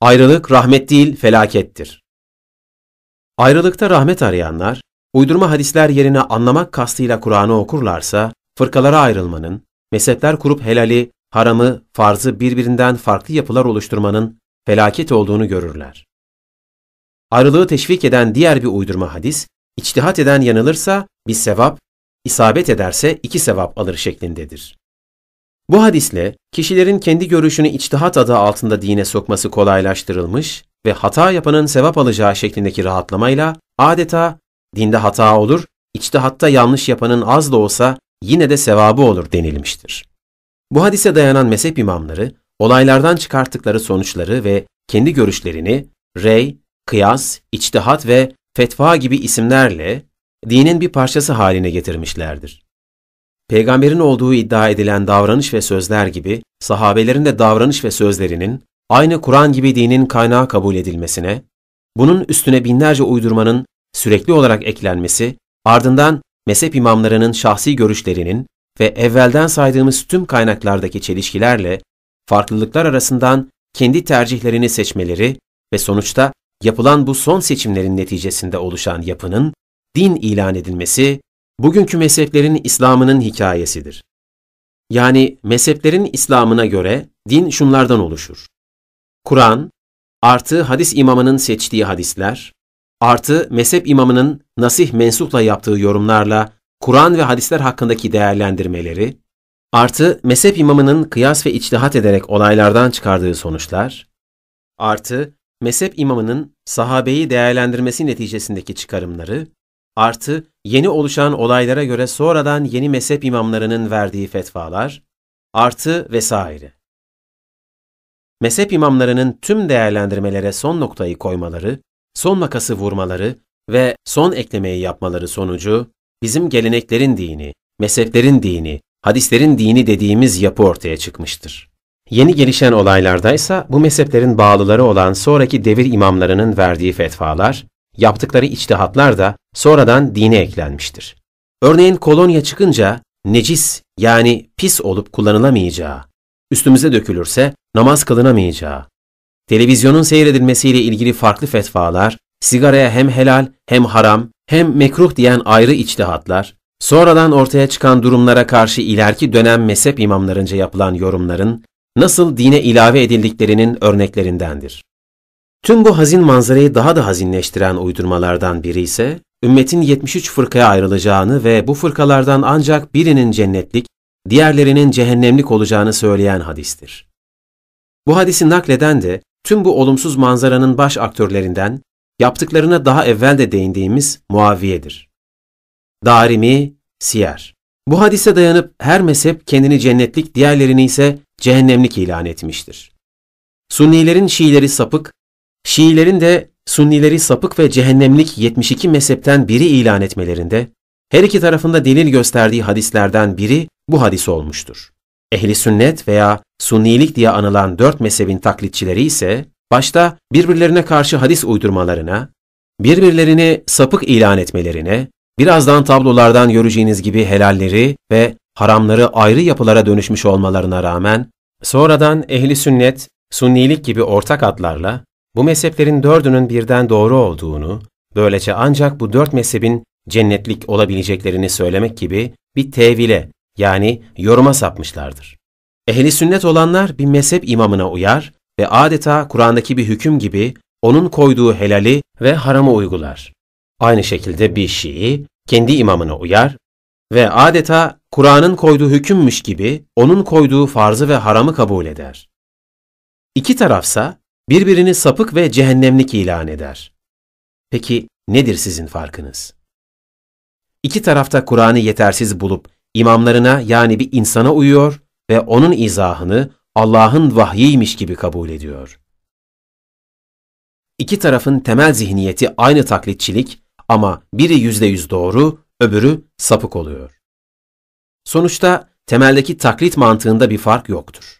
Ayrılık rahmet değil felakettir. Ayrılıkta rahmet arayanlar, uydurma hadisler yerine anlamak kastıyla Kur'an'ı okurlarsa, fırkalara ayrılmanın, mezhepler kurup helali, haramı, farzı birbirinden farklı yapılar oluşturmanın felaket olduğunu görürler. Ayrılığı teşvik eden diğer bir uydurma hadis, içtihat eden yanılırsa bir sevap, isabet ederse iki sevap alır şeklindedir. Bu hadisle kişilerin kendi görüşünü içtihat adı altında dine sokması kolaylaştırılmış ve hata yapanın sevap alacağı şeklindeki rahatlamayla adeta dinde hata olur, içtihatta yanlış yapanın az da olsa yine de sevabı olur denilmiştir. Bu hadise dayanan mezhep imamları olaylardan çıkarttıkları sonuçları ve kendi görüşlerini rey, kıyas, içtihat ve fetva gibi isimlerle dinin bir parçası haline getirmişlerdir. Peygamberin olduğu iddia edilen davranış ve sözler gibi sahabelerin de davranış ve sözlerinin aynı Kur'an gibi dinin kaynağı kabul edilmesine, bunun üstüne binlerce uydurmanın sürekli olarak eklenmesi, ardından mezhep imamlarının şahsi görüşlerinin ve evvelden saydığımız tüm kaynaklardaki çelişkilerle farklılıklar arasından kendi tercihlerini seçmeleri ve sonuçta yapılan bu son seçimlerin neticesinde oluşan yapının din ilan edilmesi, bugünkü mezheplerin İslam'ının hikayesidir. Yani mezheplerin İslam'ına göre din şunlardan oluşur. Kur'an, artı hadis imamının seçtiği hadisler, artı mezhep imamının nasih mensupla yaptığı yorumlarla Kur'an ve hadisler hakkındaki değerlendirmeleri, artı mezhep imamının kıyas ve içtihat ederek olaylardan çıkardığı sonuçlar, artı mezhep imamının sahabeyi değerlendirmesi neticesindeki çıkarımları, artı yeni oluşan olaylara göre sonradan yeni mezhep imamlarının verdiği fetvalar, artı vesaire. Mezhep imamlarının tüm değerlendirmelere son noktayı koymaları, son makası vurmaları ve son eklemeyi yapmaları sonucu bizim geleneklerin dini, mezheplerin dini, hadislerin dini dediğimiz yapı ortaya çıkmıştır. Yeni gelişen olaylardaysa bu mezheplerin bağlıları olan sonraki devir imamlarının verdiği fetvalar, yaptıkları içtihatlar da sonradan dine eklenmiştir. Örneğin kolonya çıkınca necis yani pis olup kullanılamayacağı, üstümüze dökülürse namaz kılınamayacağı, televizyonun seyredilmesiyle ilgili farklı fetvalar, sigaraya hem helal hem haram hem mekruh diyen ayrı içtihatlar, sonradan ortaya çıkan durumlara karşı ileriki dönem mezhep imamlarınca yapılan yorumların nasıl dine ilave edildiklerinin örneklerindendir. Tüm bu hazin manzarayı daha da hazinleştiren uydurmalardan biri ise, ümmetin 73 fırkaya ayrılacağını ve bu fırkalardan ancak birinin cennetlik, diğerlerinin cehennemlik olacağını söyleyen hadistir. Bu hadisi nakleden de tüm bu olumsuz manzaranın baş aktörlerinden, yaptıklarına daha evvel de değindiğimiz Muaviye'dir. Darimi, Siyer. Bu hadise dayanıp her mezhep kendini cennetlik, diğerlerini ise cehennemlik ilan etmiştir. Sunnilerin Şiileri sapık, Şiilerin de Sunnileri sapık ve cehennemlik 72 mezhepten biri ilan etmelerinde, her iki tarafında delil gösterdiği hadislerden biri bu hadis olmuştur. Ehli sünnet veya sunnilik diye anılan dört mezhebin taklitçileri ise, başta birbirlerine karşı hadis uydurmalarına, birbirlerini sapık ilan etmelerine, birazdan tablolardan göreceğiniz gibi helalleri ve haramları ayrı yapılara dönüşmüş olmalarına rağmen, sonradan ehli sünnet, sunnilik gibi ortak adlarla bu mezheplerin dördünün birden doğru olduğunu, böylece ancak bu dört mezhebin cennetlik olabileceklerini söylemek gibi bir tevile yani yoruma sapmışlardır. Ehli sünnet olanlar bir mezhep imamına uyar ve adeta Kur'an'daki bir hüküm gibi onun koyduğu helali ve haramı uygular. Aynı şekilde bir Şii kendi imamına uyar ve adeta Kur'an'ın koyduğu hükümmüş gibi onun koyduğu farzı ve haramı kabul eder. İki tarafsa birbirini sapık ve cehennemlik ilan eder. Peki nedir sizin farkınız? İki tarafta Kur'an'ı yetersiz bulup imamlarına yani bir insana uyuyor ve onun izahını Allah'ın vahyiymiş gibi kabul ediyor. İki tarafın temel zihniyeti aynı taklitçilik ama biri yüzde yüz doğru, öbürü sapık oluyor. Sonuçta temeldeki taklit mantığında bir fark yoktur.